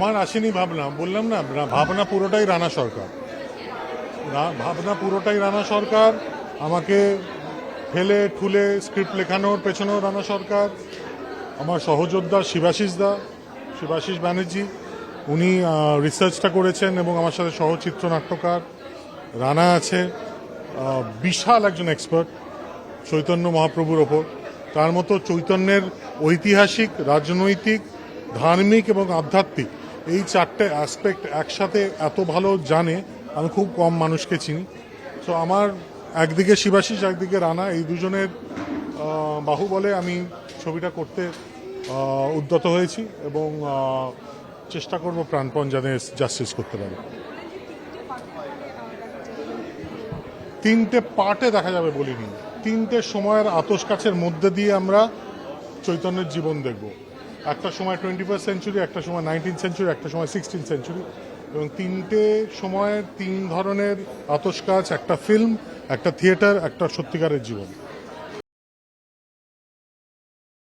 আমার আসেনি ভাবনা বললাম না ভাবনা পুরোটাই রানা সরকার। ভাবনা পুরোটাই রানা সরকার, আমাকে ফেলে, ঠুলে স্ক্রিপ্ট লেখানোর পেছনেও রানা সরকার, আমার সহযোদ্ধা শিবাশিস দা, শিবাশিস ব্যানার্জি, উনি রিসার্চটা করেছেন এবং আমার সাথে সহচিত্র নাট্যকার, রানা আছে বিশাল একজন এক্সপার্ট চৈতন্য মহাপ্রভুর ওপর। তার মতো চৈতন্যের ঐতিহাসিক, রাজনৈতিক, ধার্মিক এবং আধ্যাত্মিক এই চারটে অ্যাসপেক্ট একসাথে এত ভালো জানে আমি খুব কম মানুষকে চিনি। তো আমার একদিকে শিবাশিস একদিকে রানা এই দুজনের আহ, বাহুবলে আমি ছবিটা করতে উদ্যত হয়েছি এবং চেষ্টা করব প্রাণপণ যাতে জাস্টিস করতে পারি। তিনটে পার্টে দেখা যাবে বলিনি। তিনটে সময়ের আতস কাছের মধ্যে দিয়ে আমরা চৈতন্যের জীবন দেখব। একটা সময় টোয়েন্টি ফার্স্ট সেঞ্চুরি একটা সময় নাইনটিন সেঞ্চুরি একটা সময় সিক্সটিন সেঞ্চুরি এবং তিনটে সময়ের তিন ধরনের আতস কাজ একটা ফিল্ম একটা থিয়েটার একটা সত্যিকারের জীবন।